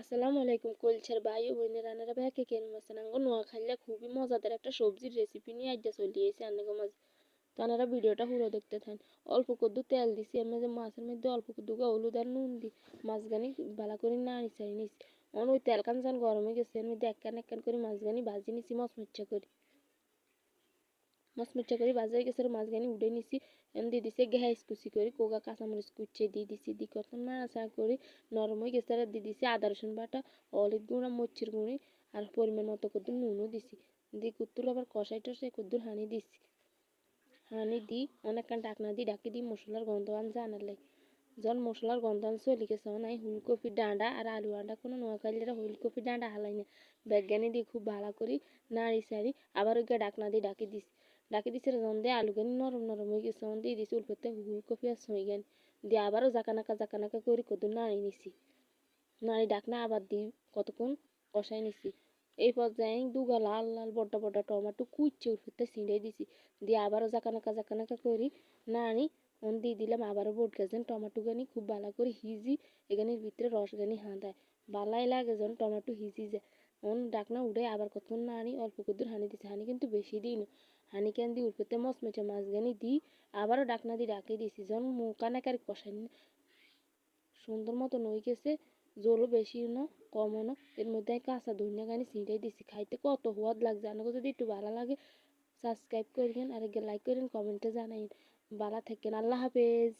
আসসালামু আলাইকুম কলছার ভাই ও বোনের রান্নারা ভাই কে কেন আছেন আঙ্গো নোয়া খাইলে খুবই মজাদার একটা সবজির রেসিপি নিয়ে আজ চলিয়েছি আন্নাগো মাঝে। তো আনারা ভিডিওটা পুরো দেখতে থাকেন অল্প কদ্দু তেল দিছি, এর মধ্যে মাছের মধ্যে অল্প কদ্দু হলুদ আর নুন দি। মাছগানি ভালো করে নাড়ি চাড়ি নিছি। অন ওই তেল কান যান গরম হয়ে গেছে, এর মধ্যে একখান একখান করে মাছগানি ভাজি নিছি, মচমচা করে। মচমচা করে ভাজা হয়ে গেছে, আর মাছগানি উঠে নিছি। দিয়ে দিছে, গ্যাস কুচি করে কোগা কাঁচামরিচ কুচিয়ে দিয়ে দিছি দি কত নাড়াচাড়া করে নরম হয়ে গেছে দিয়ে দিছি আদা, রসুন বাটা, হলুদ গুঁড়া, মরিচের গুঁড়ি আর পরিমাণ মতো কদ্দুর, নুনও দিছি। দিয়ে কুত্তুর আবার কষাই টষাই কদ্দুর হানি দিছি। হানি দি অনেকক্ষণ ডাকনা দিয়ে ডাকি দিই, মশলার গন্ধ আনছে আনার লাগে। যখন মশলার গন্ধ আনছে গেছে নাই ফুলকপি ডাঁডা আর আলু আন্ডা কোনো নোয়াখালীরা ফুলকপি ডাঁডা হালাই না। বেগানি দিয়ে খুব ভালো করি নাড়ি সারি আবার ওই ডাকনা দিয়ে ডাকি দিছি। ডাকি দিছে দিয়ে আলুগানি নরম নরম হয়ে গেছে তখন দিয়ে দিছি উল্পেতে ফুলকপি আর সইগানি দিয়ে আবারও জাকানাকা জাকানাকা করে কত নাড়ি নিছি নাড়ি ডাকনা আবার দিই কতক্ষণ কষাই নিছি এই পর্যায়ে দুগা লাল লাল বড্ডা বড্ডা টমাটো কুচছে উল্পেতে ছিঁড়ে দিছি দিয়ে আবারও জাকানাকা জাকানাকা করি নাড়ি অন দিয়ে দিলাম আবারও বোট গেছেন টমাটো গানি খুব ভালো করে হিজি এখানের ভিতরে রস গানি হাঁদায় বালাই লাগে যখন টমাটো হিজি যায় অন ডাকনা উঠে আবার কতক্ষণ নাড়ি অল্প কদ্দুর হানি দিছে হানি কিন্তু বেশি দিই না হানি ক্যান দিয়ে উঠতে মচমচে মাছ গানি দি আবারও ডাকনা দি ডাকে দিছি যখন মুখানাকারি কষাই সুন্দর মতো নই গেছে জলও বেশি না কম না। এর মধ্যে কাঁচা ধনিয়া গানি ছিঁড়ে দিছি খাইতে কত সোয়াদ লাগছে, আমাকে যদি একটু ভালো লাগে সাবস্ক্রাইব করবেন আর লাইক করেন কমেন্টে জানাইন ভালো থাকেন, আল্লাহ হাফেজ।